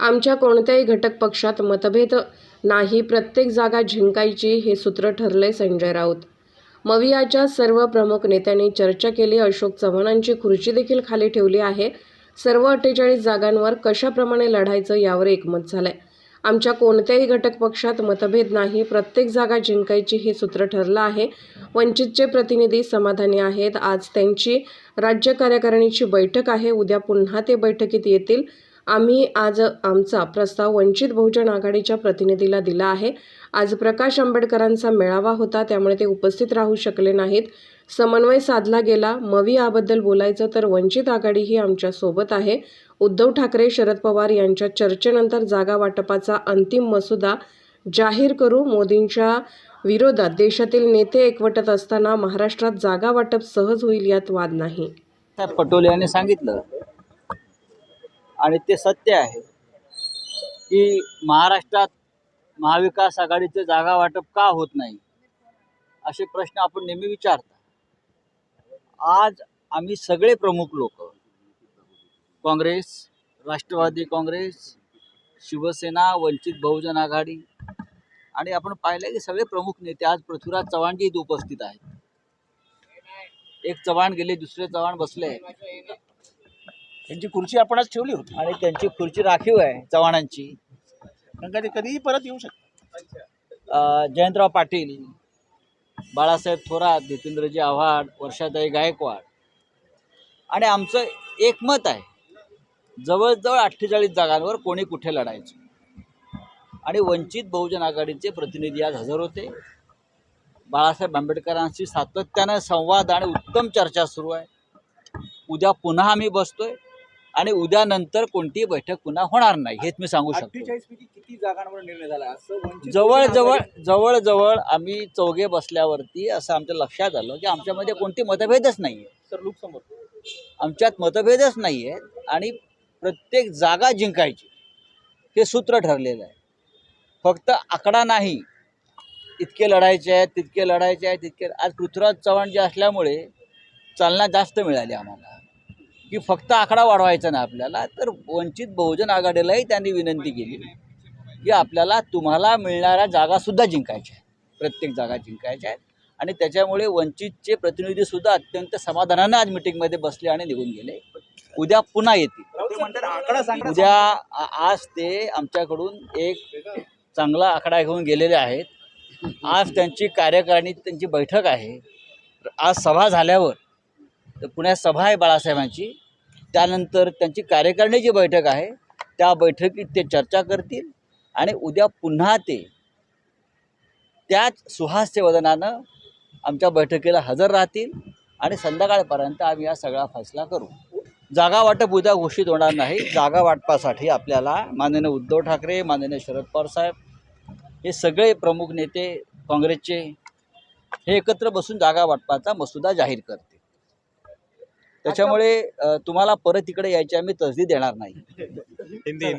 आमच्या कोणत्याही घटक पक्षात मतभेद नाही प्रत्येक जागा जिंकायची हे सूत्र ठरले संजय राऊत. मवियाच्या सर्व प्रमुख नेत्यांनी चर्चा केली अशोक चव्हाणांची खुर्ची देखील खाली ठेवली आहे. सर्व अठ्ठेचाळीस जागांवर कशाप्रमाणे लढायचं यावर एकमत झालंय. आमच्या कोणत्याही घटक पक्षात मतभेद नाही प्रत्येक जागा जिंकायची हे सूत्र ठरलं आहे. वंचितचे प्रतिनिधी समाधानी आहेत. आज त्यांची राज्य कार्यकारिणीची बैठक आहे. उद्या पुन्हा ते बैठकीत येतील. आम्ही आज आमचा प्रस्ताव वंचित बहुजन आघाडीच्या प्रतिनिधीला दिला आहे. आज प्रकाश आंबेडकरांचा मेळावा होता त्यामुळे ते उपस्थित राहू शकले नाहीत. समन्वय साधला गेला. मवी याबद्दल बोलायचं तर वंचित आघाडी ही आमच्यासोबत आहे. उद्धव ठाकरे शरद पवार यांच्या चर्चेनंतर जागा वाटपाचा अंतिम मसुदा जाहीर करू मोदींच्या विरोधात देशातील नेते एकवटत असताना महाराष्ट्रात जागा वाटप सहज होईल यात वाद नाही. पटोले यांनी सांगितलं आणि ते सत्य आहे की महाराष्ट्रात महाविकास आघाडीचे जागा वाटप का होत नाही असे प्रश्न आपण नेहमी विचारता. आज आम्ही सगळे प्रमुख लोक काँग्रेस राष्ट्रवादी काँग्रेस शिवसेना वंचित बहुजन आघाडी आणि आपण पाहिलं की सगळे प्रमुख नेते आज पृथ्वीराज चव्हाणजी इथे उपस्थित आहेत. एक चव्हाण गेले दुसरे चव्हाण बसले. त्यांची खुर्ची आपणच ठेवली होती. आणि त्यांची खुर्ची राखीव आहे चव्हाणांची. कारण का ते कधीही परत येऊ शकतात. जयंतराव पाटील बाळासाहेब थोरात जितेंद्रजी आव्हाड वर्षाताई गायकवाड. आणि आमचं एकमत आहे जवळजवळ अठ्ठेचाळीस जागांवर कोणी कुठे लढायचं. आणि वंचित बहुजन आघाडीचे प्रतिनिधी आज हजर होते. बाळासाहेब आंबेडकरांशी सातत्यानं संवाद आणि उत्तम चर्चा सुरू आहे. उद्या पुन्हा आम्ही बसतोय. आणि उद्या नंतर कोणतीही बैठक पुन्हा होणार नाही हेच मी सांगू शकतो. किती जागांवर निर्णय झाला? असं वंचित जवळ बहुजन जवळ आघाडी- जवळ जवळ आम्ही चौघे बसल्यावरती असं आमच्या लक्षात आलं की आमच्यामध्ये कोणती मतभेदच नाही आहे लोकसमोर. आमच्यात मतभेदच नाही आहेत आणि प्रत्येक जागा जिंकायची हे सूत्र ठरलेलं आहे. फक्त आकडा नाही. इतके लढायचे आहेत तितके लढायचे आहेत तितके आज पृथ्वीराज चव्हाण जे असल्यामुळे चालना जास्त मिळाली आम्हाला. की फक्त आकडा वाढवायचा नाही आपल्याला तर वंचित बहुजन आघाडीलाही त्यांनी विनंती केली. की आपल्याला तुम्हाला मिळणाऱ्या जागासुद्धा जिंकायच्या आहेत. प्रत्येक जागा जिंकायच्या आहेत. आणि त्याच्यामुळे वंचितचे प्रतिनिधीसुद्धा अत्यंत समाधानानं आज मिटिंगमध्ये बसले आणि निघून गेले. उद्या पुन्हा येतील. उद्या आज ते आमच्याकडून एक चांगला आकडा घेऊन गेलेले आहेत. आज त्यांची कार्यकारिणी त्यांची बैठक आहे. आज सभा झाल्यावर पुण्यात सभा आहे बाळासाहेबांची. त्यानंतर त्यांची कार्यकारिणीची बैठक आहे. त्या बैठकीत ते चर्चा करतील आणि उद्या पुन्हा ते त्याच सुहास्य वदनानं आमच्या बैठकीला हजर राहतील आणि संध्याकाळपर्यंत आम्ही या सगळा फैसला करू. जागा वाटप उद्या घोषित होणार नाही. जागा वाटपासाठी आपल्याला माननीय उद्धव ठाकरे माननीय शरद पवार साहेब हे सगळे प्रमुख नेते काँग्रेसचे हे एकत्र बसून जागा वाटपाचा मसुदा जाहीर करतात त्याच्यामुळे तुम्हाला परत इकडे यायची आम्ही तसदी देणार नाही. हिंदी